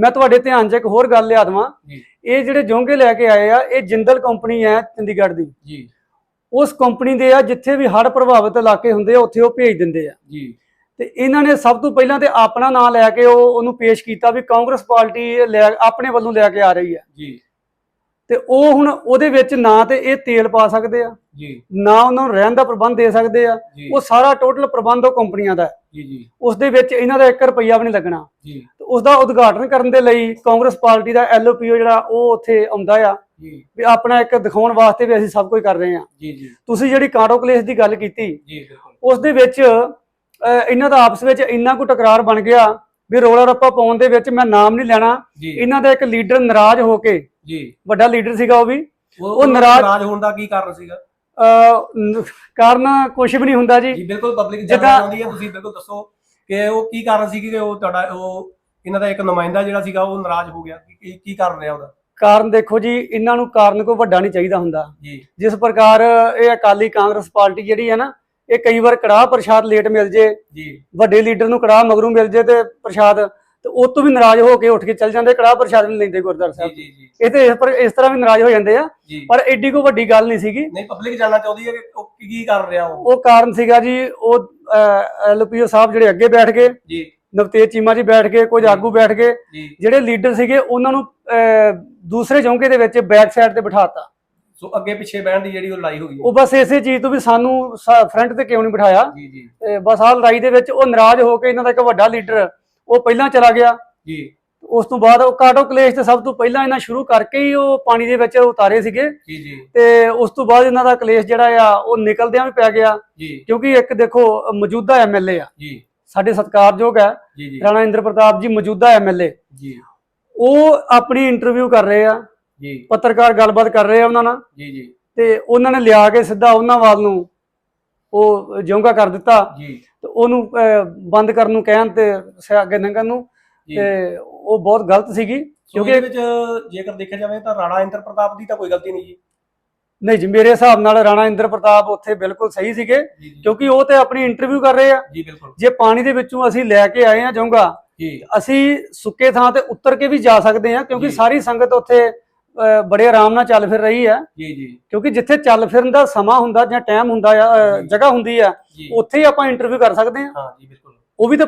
ਮੈਂ ਤੁਹਾਡੇ ਧਿਆਨ 'ਚ ਇੱਕ ਹੋਰ ਗੱਲ ਲਿਆ ਦਵਾਂ। ਜੀ। ਇਹ ਜਿਹੜੇ ਜੋਂਗੇ ਲੈ ਕੇ ਆਏ ਆ ਇਹ ਜਿੰਦਲ ਕੰਪਨੀ ਹੈ ਚੰਡੀਗੜ੍ਹ ਦੀ। ਜੀ। ਉਸ ਕੰਪਨੀ ਦੇ ਆ ਜਿੱਥੇ ਵੀ ਹੜ੍ਹ ਪ੍ਰਭਾਵਿਤ ਇਲਾਕੇ ਹੁੰਦੇ ਆ ਉੱਥੇ ਉਹ ਭੇਜ ਦਿੰਦੇ ਆ। ਜੀ। ਤੇ ਇਹਨਾਂ ਨੇ ਸਭ ਤੋਂ ਪਹਿਲਾਂ ਤੇ ਆਪਣਾ ਨਾਂ ਲੈ ਕੇ ਉਹ ਉਹਨੂੰ ਪੇਸ਼ ਕੀਤਾ ਵੀ ਕਾਂਗਰਸ ਪਾਰਟੀ ਲੈ ਆਪਣੇ ਵੱਲੋਂ ਲੈ ਕੇ ਆ ਰਹੀ ਹੈ। ਜੀ। ਤੇ ਉਹ ਹੁਣ ਉਹਦੇ ਵਿੱਚ ਨਾ ਤੇ ਇਹ ਤੇਲ ਪਾ ਸਕਦੇ ਆ ਜੀ। ਨਾ ਉਹਨਾਂ ਨੂੰ ਰਹਿਣ ਦਾ ਪ੍ਰਬੰਧ ਦੇ ਸਕਦੇ ਆ ਉਹ ਸਾਰਾ ਟੋਟਲ ਪ੍ਰਬੰਧ ਉਹ ਕੰਪਨੀਆਂ ਦਾ। ਜੀ ਜੀ। ਉਸ ਦੇ ਵਿੱਚ ਇਹਨਾਂ ਦਾ 1 ਰੁਪਈਆ ਵੀ ਨਹੀਂ ਲੱਗਣਾ। ਜੀ। ਤੇ ਉਸ ਦਾ ਉਦਘਾਟਨ ਕਰਨ ਦੇ ਲਈ ਕਾਂਗਰਸ ਪਾਰਟੀ ਦਾ ਐਲਓਪੀਓ ਜਿਹੜਾ ਉਹ ਉੱਥੇ ਆਉਂਦਾ ਆ। ਜੀ। ਵੀ ਆਪਣਾ ਇੱਕ ਦਿਖਾਉਣ ਵਾਸਤੇ ਵੀ ਅਸੀਂ ਸਭ ਕੁਝ ਕਰ ਰਹੇ ਹਾਂ ਜੀ ਜੀ। ਤੁਸੀਂ ਜਿਹੜੀ ਕਾਂਟੋ ਕਲੇਸ਼ ਦੀ ਗੱਲ ਕੀਤੀ ਜੀ ਬਿਲਕੁਲ। ਉਸ ਦੇ ਵਿੱਚ ਇਹਨਾਂ ਦਾ ਆਪਸ ਵਿੱਚ ਇੰਨਾ ਕੁ ਟਕਰਾਰ ਬਣ ਗਿਆ ਵੀ ਰੋਲਾ ਰੱਪਾ ਪਾਉਣ ਦੇ ਵਿੱਚ ਮੈਂ ਨਾਮ ਨਹੀਂ ਲੈਣਾ। ਇਹਨਾਂ ਦਾ ਇੱਕ ਲੀਡਰ ਨਾਰਾਜ਼ ਹੋ ਕੇ ਜੀ। ਵੱਡਾ ਲੀਡਰ ਸੀਗਾ ਉਹ ਵੀ। ਉਹ ਨਾਰਾਜ਼- ਹੋਣ ਦਾ ਕੀ ਕਾਰਨ ਸੀਗਾ? ਕਾਰਨ ਕੁਝ ਵੀ ਨਹੀਂ ਹੁੰਦਾ ਜੀ। ਜੀ ਬਿਲਕੁਲ ਪਬਲਿਕ ਜਿੱਦਾਂ- ਚਾਹੁੰਦੀ ਹੈ ਤੁਸੀਂ ਬਿਲਕੁਲ ਦੱਸੋ ਕਿ ਉਹ ਕੀ ਕਾਰਨ ਸੀ ਕਿ ਉਹ ਤੁਹਾਡਾ ਉਹ ਇਹਨਾਂ ਦਾ ਇੱਕ ਨੁਮਾਇੰਦਾ ਜਿਹੜਾ ਸੀਗਾ ਉਹ ਨਾਰਾਜ਼ ਹੋ ਗਿਆ। ਕੀ- ਕੀ ਕਾਰਨ ਰਿਹਾ ਉਹਦਾ? ਕਾਰਨ ਦੇਖੋ ਜੀ ਇਹਨਾਂ ਨੂੰ ਕਾਰਨ ਕੋਈ ਵੱਡਾ ਨਹੀਂ ਚਾਹੀਦਾ ਹੁੰਦਾ। ਜੀ। ਜਿਸ ਪ੍ਰਕਾਰ ਇਹ ਅਕਾਲੀ ਕਾਂਗਰਸ ਪਾਰਟੀ ਜਿਹੜੀ ਹੈ ਨਾ ਇਹ ਕਈ ਵਾਰ ਕੜਾਹ ਪ੍ਰਸ਼ਾਦ ਲੇਟ ਮਿਲ ਜੇ ਜੀ। ਵੱਡੇ ਲੀਡਰ ਨੂੰ ਕੜਾਹ ਮਗਰੋਂ ਮਿਲ ਜੇ ਤੇ ਪ੍ਰਸ਼ਾਦ ਤੇ ਉਹ ਤੋਂ ਵੀ ਨਾਰਾਜ਼ ਹੋ ਕੇ ਉੱਠ ਕੇ ਚੱਲ ਜਾਂਦੇ ਕੜਾਹ ਪ੍ਰਸ਼ਾਦ ਨਹੀਂ ਲੈਂਦੇ ਗੁਰਦੁਆਰਾ ਸਾਹਿਬ। ਜੀ ਜੀ ਇਹ ਤੇ ਇਸ ਪਰ ਇਸ ਤਰ੍ਹਾਂ ਵੀ ਨਾਰਾਜ਼ ਹੋ ਜਾਂਦੇ ਆ ਜੀ। ਪਰ ਐਡੀ ਕੋਈ ਵੱਡੀ ਗੱਲ ਨਹੀਂ ਸੀਗੀ। ਨਹੀਂ ਪਬਲਿਕ ਜਾਣਨਾ ਚਾਹੁੰਦੀ ਹੈ ਕਿ ਉਹ ਕੀ ਕੀ ਕਰ ਰਿਹਾ ਉਹ? ਉਹ ਕਾਰਨ ਸੀਗਾ ਜੀ ਉਹ ਐਲਪੀਓ ਸਾਹਿਬ ਜਿਹੜੇ ਅੱਗੇ ਬੈਠ ਗਏ ਜੀ। ਨਵਤੇਜ ਚੀਮਾ ਜੀ ਬੈਠ ਗਏ ਕੁਝ ਆਗੂ ਬੈਠ ਗਏ ਜੀ। ਜਿਹੜੇ ਲੀਡਰ ਸੀਗੇ ਉਹਨਾਂ ਨੂੰ ਅਹ, ਦੂਸਰੇ ਚੌਂਕੇ ਦੇ ਵਿੱਚ ਬੈਕ ਸਾਈਡ ਤੇ ਬਿਠਾਤਾ ਸੋ ਅੱਗੇ ਪਿੱਛੇ ਬਹਿਣ ਦੀ ਜਿਹੜੀ ਉਹ ਲਾਈ ਹੋਈ ਹੈ। ਉਹ ਬਸ ਇਸੇ ਚੀਜ਼ ਤੋਂ ਵੀ ਸਾਨੂੰ ਫਰੰਟ ਤੇ ਕਿਉਂ ਨਹੀਂ ਬਿਠਾਇਆ? ਜੀ ਬਸ ਆਹ ਲੜਾਈ ਦੇ ਵਿੱਚ ਉਹ ਨਾਰਾਜ਼ ਹੋ ਕੇ ਇਹਨਾਂ ਦਾ ਇੱਕ ਵੱਡਾ ਲੀਡਰ ਉਹ ਪਹਿਲਾਂ ਚਲਾ ਗਿਆ। ਜੀ। ਉਸ ਤੋਂ ਬਾਅਦ ਉਹ ਕਾਟੋ ਕਲੇਸ਼ ਤੇ ਸਭ ਤੋਂ ਪਹਿਲਾਂ ਇਹਨਾਂ ਸ਼ੁਰੂ ਕਰਕੇ ਹੀ ਉਹ ਪਾਣੀ ਦੇ ਵਿੱਚ ਉਤਾਰੇ ਸੀਗੇ। ਜੀ ਜੀ। ਤੇ ਉਸ ਤੋਂ ਬਾਅਦ ਇਹਨਾਂ ਦਾ ਕਲੇਸ਼ ਜਿਹੜਾ ਆ ਉਹ ਨਿਕਲਦਿਆਂ ਵੀ ਪੈ ਗਿਆ। ਜੀ। ਕਿਉਂਕਿ ਇੱਕ ਦੇਖੋ ਮੌਜੂਦਾ ਐਮਐਲਏ ਆ। ਜੀ। ਸਾਡੇ ਸਤਿਕਾਰਯੋਗ ਹੈ। ਰਾਣਾ ਇੰਦਰ ਪ੍ਰਤਾਪ ਜੀ ਮੌਜੂਦਾ ਐਮਐਲਏ ਜੀ। ਉਹ ਆਪਣੀ ਇੰਟਰਵਿਊ ਕਰ ਰਹੇ ਆ। ਜੀ। ਪੱਤਰਕਾਰ ਗੱਲਬਾਤ ਕਰ ਰਹੇ ਆ ਉਹਨਾਂ ਨਾਲ? ਜੀ ਜੀ। ਤੇ ਉਹਨਾਂ ਨੇ ਲਿਆ ਕੇ ਸਿੱਧਾ ਉਹਨਾਂ ਵੱਲ ਨੂੰ ਉਹ ਜਿਉਂਗਾ ਕਰ ਦਿੱਤਾ। ਜੀ। ਤੇ ਉਹਨੂੰ ਬੰਦ ਕਰਨ ਨੂੰ ਕਹਿਣ ਤੇ ਅੱਗੇ ਲੰਘਣ ਨੂੰ। ਤੇ ਉਹ ਬਹੁਤ ਗਲਤ ਸੀਗੀ। ਕਿਉਂਕਿ ਇਹਦੇ ਵਿੱਚ ਜੇਕਰ ਦੇਖਿਆ ਜਾਵੇ ਤਾਂ ਰਾਣਾ ਇੰਦਰ ਪ੍ਰਤਾਪ ਦੀ ਤਾਂ ਕੋਈ ਗਲਤੀ ਨਹੀਂ ਜੀ। ਨਹੀਂ ਜੀ ਮੇਰੇ ਹਿਸਾਬ ਨਾਲ ਰਾਣਾ ਇੰਦਰ ਪ੍ਰਤਾਪ ਉੱਥੇ ਬਿਲਕੁਲ ਸਹੀ ਸੀਗੇ। ਕਿਉਂਕਿ ਉਹ ਤੇ ਆਪਣੀ ਇੰਟਰਵਿਊ ਕਰ ਰਹੇ ਆ। ਜੀ ਬਿਲਕੁਲ। ਜੇ ਪਾਣੀ ਦੇ ਵਿੱਚੋਂ ਅਸੀਂ ਲੈ ਕੇ ਆਏ ਆ ਜਾਊਂਗਾ ਜੀ। ਅਸੀਂ ਸੁੱਕੇ ਥਾਂ ਤੇ ਉਤਰ ਕੇ ਵੀ ਜਾ ਸਕਦੇ ਆ ਕਿਉਂਕਿ। ਸਾਰੀ ਸੰਗਤ ਉੱਥੇ ਅਹ, ਬੜੇ ਆਰਾਮ ਨਾਲ ਚੱਲ ਫਿਰ ਰਹੀ ਹੈ। ਜੀ ਜੀ। ਕਿਉਂਕਿ ਜਿੱਥੇ ਚੱਲ ਫਿਰਨ ਦਾ ਸਮਾਂ ਹੁੰਦਾ ਜਾਂ ਟਾਈਮ ਹੁੰਦਾ ਆ ਅਹ। ਜਗ੍ਹਾ ਹੁੰਦੀ ਆ ਜੀ। ਉੱਥੇ ਹੀ ਆਪਾਂ ਇੰਟਰਵਿਊ ਕਰ ਸਕਦੇ ਆ ਹਾਂ ਜੀ ਬਿਲਕੁਲ। ਉਹ ਵੀ ਤਾਂ